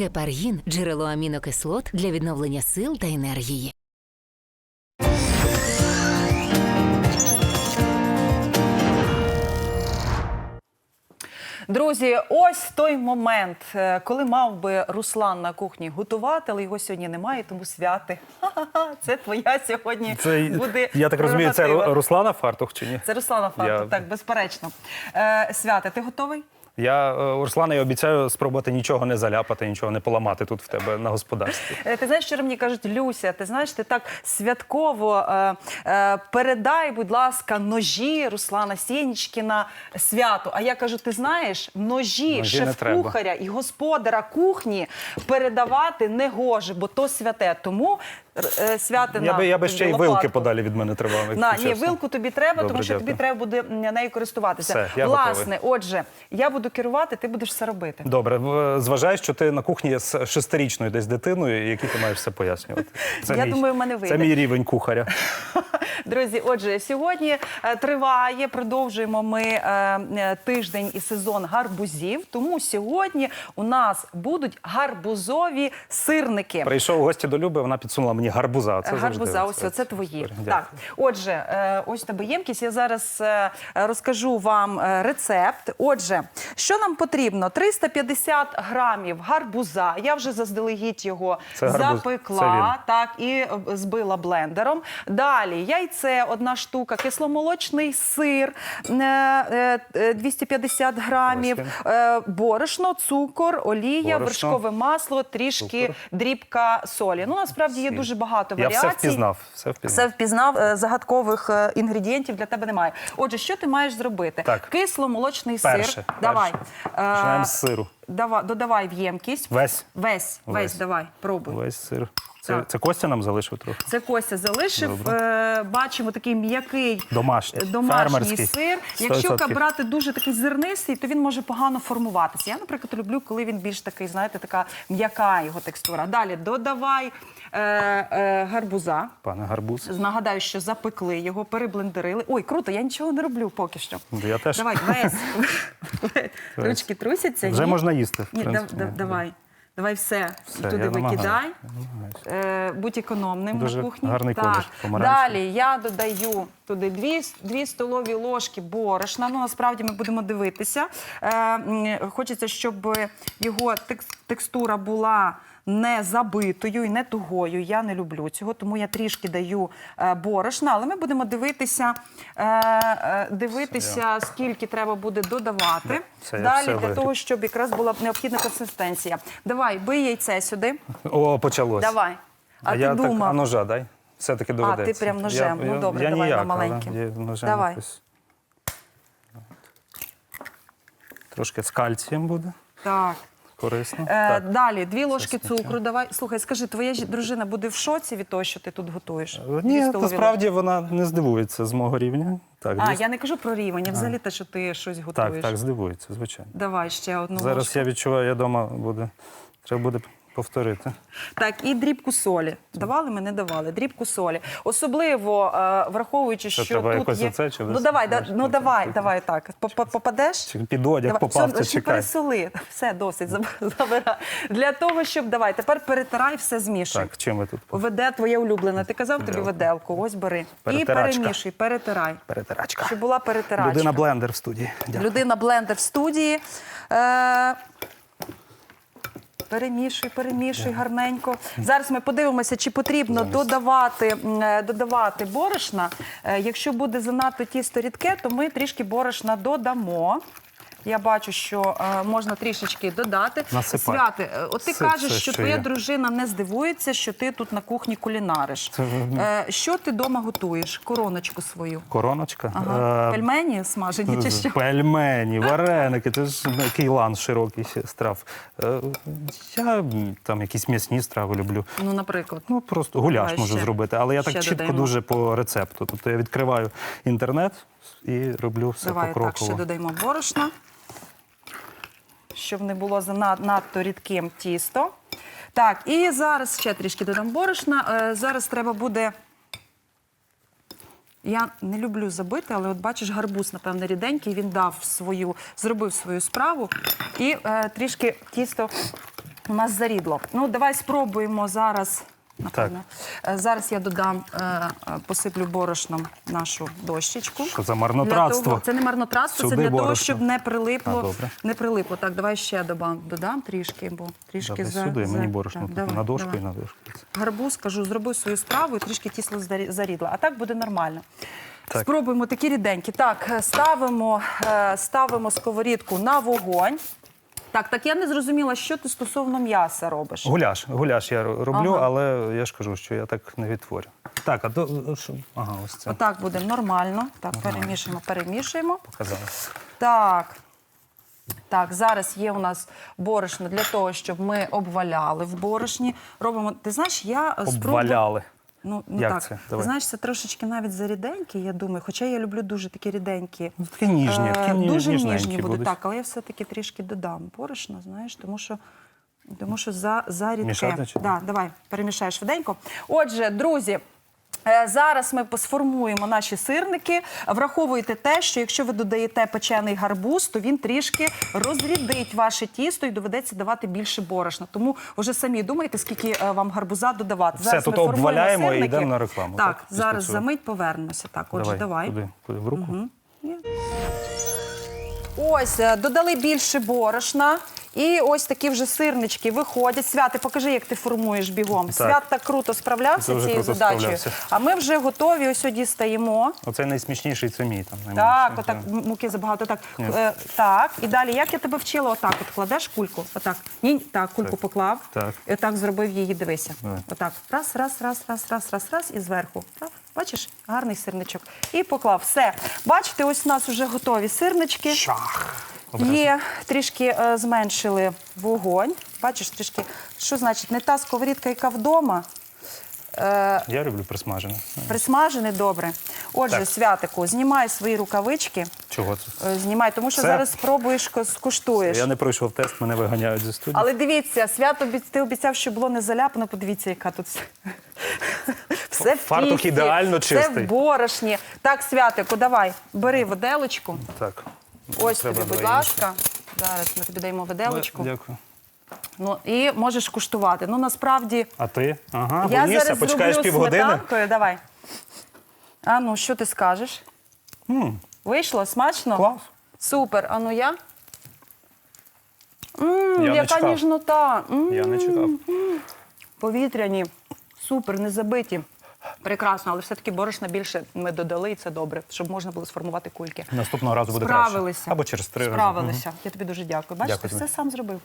Гепаргін джерело амінокислот для відновлення сил та енергії. Друзі, ось той момент, е, коли мав би Руслан на кухні готувати, але його сьогодні немає, тому святи. Ха-ха-ха, Це твоя сьогодні Це, буде. я так розумію, це прерогатива. Руслана Фартух чи ні? Це Руслана Фарту, Я- так, безперечно. Е, Святе, ти готовий? Я е, Руслана, я обіцяю спробувати нічого не заляпати, нічого не поламати тут в тебе на господарстві. Е, Ти знаєш, що мені кажуть, Люся, ти знаєш, ти так святково е, передай, будь ласка, ножі Руслана Сєнічкіна святу. А я кажу, ти знаєш, ножі, Ножі шеф-кухаря і господара кухні передавати не гоже, бо то святе. Тому е, Я на би, я би ще й вилки подалі від мене тривав. якщо На, ні, вилку тобі треба, Добре, тому що дякую. тобі треба буде нею користуватися. Все, я Власне, готовий. отже, я буду керувати, ти будеш все робити. Добре, зважай, що ти на кухні з шестирічною десь дитиною, якій ти маєш все пояснювати. Це Я мій, думаю, в мене вийде. Це мій рівень кухаря. Друзі, отже, сьогодні е, триває, продовжуємо ми е, тиждень і сезон гарбузів. Тому сьогодні у нас будуть гарбузові сирники. Прийшов у гості до Люби, вона підсунула мені гарбуза. Це Гарбуза, ось це твої. супер. Так, отже, е, ось тебе ємкість. Я зараз е, розкажу вам е, рецепт. Отже, що нам потрібно? 350 грамів гарбуза. Я вже заздалегідь його Це запекла, це так і збила блендером. Далі яйце, одна штука, кисломолочний сир, е, е, е, 250 грамів, борошно, цукор, олія, Борошно, вершкове масло, трішки цукор. дрібка солі. Ну насправді є Сіль. Дуже багато Я варіацій. все впізнав. Все впізнав. Все впізнав, е, загадкових е, інгредієнтів для тебе немає. Отже, що ти маєш зробити? Так. Кисломолочний сир. перше. Давай. Починаємо з сиру. Давай, додавай в ємкість. Весь. Весь, весь, Весь. давай, пробуй. Весь сир. Це, Так. це Костя нам залишив трохи. Це Костя залишив. Добре. Е, бачимо такий м'який Домашній, е, домашній фермерський. сир. Якщо 100%. брати дуже такий зернистий, то він може погано формуватися. Я, наприклад, люблю, коли він більш такий, знаєте, така м'яка його текстура. Далі додавай е, е, гарбуза. Пане гарбуз. Нагадаю, що запекли його, переблендерили. Ой, круто, я нічого не роблю поки що. Я теж. Давай, весь. Ручки трусяться. Вже ні? можна їсти. в Ні, да- принципі. да- давай. Давай все, Все, туди я викидай. викидай. Я намагаюся. Е, будь економним Дуже на кухні. гарний так. колір, помаранчевий. Далі я додаю туди 2, 2 столові ложки борошна. Ну, насправді ми будемо дивитися. Е, хочеться, щоб його текстура була не забитою і не тугою. Я не люблю цього, тому я трішки даю е, борошна, але ми будемо дивитися, е, е, дивитися, скільки треба буде додавати. Це Далі для того, щоб якраз була необхідна консистенція. Давай, бий яйце сюди. О, почалось. Давай. А, А, ти я думав. так, а ножа дай. Все-таки доведеться. ти прям ножем. Ну, добре, я давай, ніяк, на але маленьким. є ножем Давай. якось. Трошки з кальцієм буде. Так. Корисно. Е, так. Далі дві ложки смачно. цукру. Давай. Слухай, скажи, твоя ж- дружина буде в шоці від того, що ти тут готуєш? Дві Ні, столові насправді вона не здивується з мого рівня. Так, ложки. А, дійсно. я не кажу про рівень, а взагалі те, що ти щось так, готуєш. так, здивується, звичайно. Давай ще одну Зараз ложку. я відчуваю, я вдома буде. Треба буде повторити. Так, і дрібку солі. Давали ми, не давали. Дрібку солі. Особливо е, враховуючи, Це що треба тут якось є... оце чи ну давай, да, ну давай, давай так. По- по- Попадеш? Чи під одяг Давай, попався, все, чекай. пересоли. Все, досить, забирай. Для того, щоб, давай, тепер перетирай, все змішуй. Так, чим ви тут? Веде твоє улюблене. Ти казав тобі виделку, ось бери. І перемішуй, перетирай. Перетирачка. Щоб була перетирачка. Людина блендер в студії. Дякую. Людина блендер в студії. Е, Перемішуй, перемішуй гарненько. Зараз ми подивимося, чи потрібно додавати, е, додавати борошна. Е, Якщо буде занадто тісто рідке, то ми трішки борошна додамо. Я бачу, що е, можна трішечки додати. Насипай. Святи, е, от ти Все- кажеш, все, що що твоя є. дружина не здивується, що ти тут на кухні кулінариш. Це, Е, що ти вдома готуєш? Короночку свою. Короночка. Ага. Е, Пельмені смажені чи що? Пельмені, вареники, це ж який лан широкий ще страв. Е, Я м, там якісь м'ясні страви люблю. Ну, наприклад. Ну просто гуляш Давай можу ще. зробити, але я так Ще чітко додаємо. дуже по рецепту. Тобто я відкриваю інтернет і роблю все Давай так, ще покроково. додаємо борошна, щоб не було занадто надто рідким тісто. Так, і зараз ще трішки додам борошна. Е, зараз треба буде. Я не люблю забити, але от бачиш, гарбуз, напевно, ріденький. Він дав свою, зробив свою справу. І е, трішки тісто у нас зарідло. Ну, давай спробуємо зараз. Напевно. Е, Зараз я додам, е, е, посиплю борошном нашу дощечку. Що Для марнотратство? того, це не марнотратство, це Сюди для того, щоб не прилипло. А. Не прилипло. Так, давай ще додам, додам трішки, бо трішки за, сюди, за... мені борошно Так, давай, на дошку давай. і на дошку. Гарбуз, кажу, зроби свою справу і трішки тісло зарі- зарідло. А так буде нормально. Так. Спробуємо такі ріденькі. Так, ставимо, ставимо сковорідку на вогонь. Так, так я не зрозуміла, що ти стосовно м'яса робиш. Гуляш, гуляш я роблю, Ага. але я ж кажу, що я так не відтворю. Так, а то що? Ага, ось це Отак буде нормально. Так, перемішуємо, перемішуємо. показали. Так. Так, зараз є у нас борошно для того, щоб ми обваляли в борошні. Робимо. Ти знаєш, я е, спробую. Обваляли. Ну, ну Як так. це? Давай. знаєш, це трошечки навіть заріденькі, я думаю. Хоча я люблю дуже такі ріденькі. Ну, такі ніжні, Е, такі ні- дуже ніжні будуть. будуть. Так, але я все-таки трішки додам борошна, знаєш, тому що. Тому що за, за рідке. Мішати да, давай, перемішай швиденько. Отже, друзі. Е, Зараз ми сформуємо наші сирники. Враховуйте те, що якщо ви додаєте печений гарбуз, то він трішки розрідить ваше тісто і доведеться давати більше борошна. Тому вже самі думайте, скільки е, вам гарбуза додавати. Все, Зараз тут ми обваляємо і йдемо на рекламу, Так, так? Зараз за мить повернемося. Так, отже, давай. Куди? Куди? В руку? Ось, е, додали більше борошна. І ось такі вже сирнички виходять. Святи, покажи, як ти формуєш бігом. Свят так круто справлявся Дуже цією круто задачею. справлявся. А ми вже готові. Ось сьогодні стаємо. Оце найсмішніший, це мій там. Так, найменший, отак муки забагато. Так, Ні. е, так. І далі, як я тебе вчила, отак от кладеш кульку. Отак. Ні, так, кульку Так. поклав. Так. І отак зробив її. Дивися. Давай. Отак. Раз, раз, раз, раз, раз, раз, раз, і зверху. Так. Бачиш, гарний сирничок. І поклав. Все. Бачите, ось у нас вже готові сирнички. Шах. Є, трішки е, зменшили вогонь. Бачиш, трішки, що значить, не та сковорідка, яка вдома. Е, Я люблю присмажене. присмажений добре. Отже, Так. святику, знімай свої рукавички. Чого це? Е, Знімай, тому що Це- зараз спробуєш ко- скуштуєш. Я не пройшов тест, мене виганяють зі студії. Але дивіться, свято обіц- ти обіцяв, що було не заляпано. Подивіться, яка тут все. все в Фартух тісті, ідеально все чистий. в борошні. Так, святику, давай, бери виделочку. Так. Ось Треба тобі, будь ласка. Зараз ми тобі даємо виделочку. Дякую. Ну і можеш куштувати. Ну насправді А ти? Ага, я зараз почекаєш зроблю півгодини. сметанкою. Давай. А ну, що ти скажеш? М, Вийшло? Смачно? Клас. Супер. А ну я? М, Я не яка чекав. ніжнота. М, Я не чекав. Повітряні. Супер, не забиті. Прекрасно, але все-таки борошна більше ми додали, і це добре, щоб можна було сформувати кульки. Наступного разу буде краще. Справилися. Або через три рази. Справилися. Я тобі дуже дякую. Бачите, Дякую все сам зробив.